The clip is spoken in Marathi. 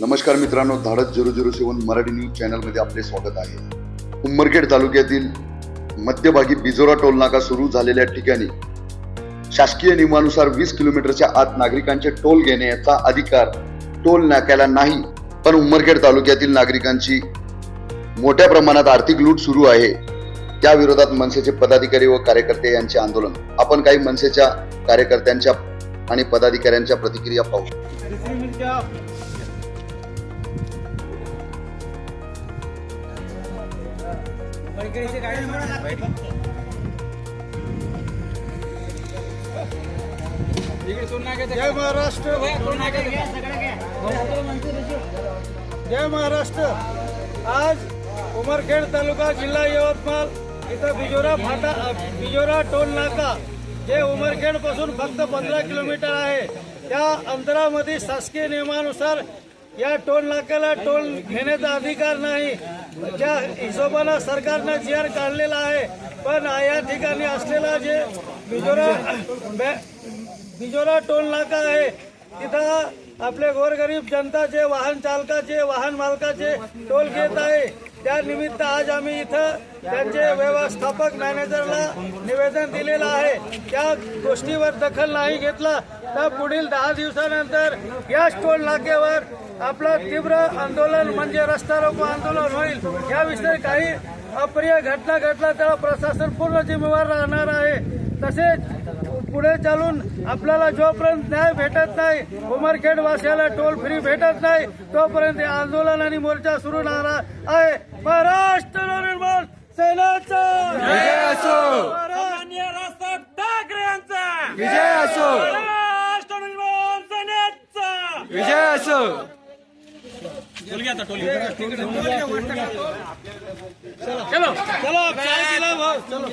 नमस्कार मित्रांनो Dhadas zero zero seven Marathi news चॅनलमध्ये आपले स्वागत आहे. उमरखेड तालुक्यातील मध्यभागी बिजोरा टोलनाका सुरू झालेल्या ठिकाणी शासकीय नियमानुसार वीस किलोमीटरच्या आत नागरिकांचे टोल घेण्याचा अधिकार टोल नाक्याला नाही पण उमरखेड तालुक्यातील नागरिकांची मोठ्या प्रमाणात आर्थिक लूट सुरू आहे. त्या विरोधात मनसेचे पदाधिकारी व कार्यकर्ते यांचे आंदोलन. आपण काही मनसेच्या कार्यकर्त्यांच्या आणि पदाधिकाऱ्यांच्या प्रतिक्रिया पाहू. जय महाराष्ट्र. जय महाराष्ट्र. आज उमरखेड तालुका जिल्हा यवतमाळ इथं बिजोरा फाटा बिजोरा टोल नाका जे उमरखेडपासून फक्त पंधरा किलोमीटर आहे. त्या अंतरामध्ये शासकीय नियमानुसार या टोल नाक्याला टोल घेण्याचा अधिकार नाही. ज्या हिशोबानं सरकारनं जी आर काढलेला आहे पण या ठिकाणी असलेला जे बिजोरा बॅ- बिजोरा टोल नाका आहे तिथं आपले गोरगरीब जनताचे वाहन चालकाचे वाहन मालकाचे टोल घेत आहे. त्यानिमित्त आज आम्ही इथं त्यांचे व्यवस्थापक मॅनेजरला निवेदन दिलेलं आहे. त्या गोष्टीवर दखल नाही घेतला. तर पुढील दहा दिवसानंतर याच टोल नाक्यावर आपलं तीव्र आंदोलन म्हणजे रस्ता रोको आंदोलन होईल. याविषयी काही अप्रिय घटना घडला तर प्रशासन पूर्ण जिम्मेवार राहणार आहे. तसेच पुढे चालून आपल्याला जोपर्यंत न्याय भेटत नाही उमरखेड वासियाला टोल फ्री भेटत नाही तोपर्यंत आंदोलन आणि मोर्चा सुरू राहणार आहे. महाराष्ट्र नवनिर्माण सेनेचा! विजय असो! महाराष्ट्र निर्माण सेनेचा! विजय असो! चलो. चलो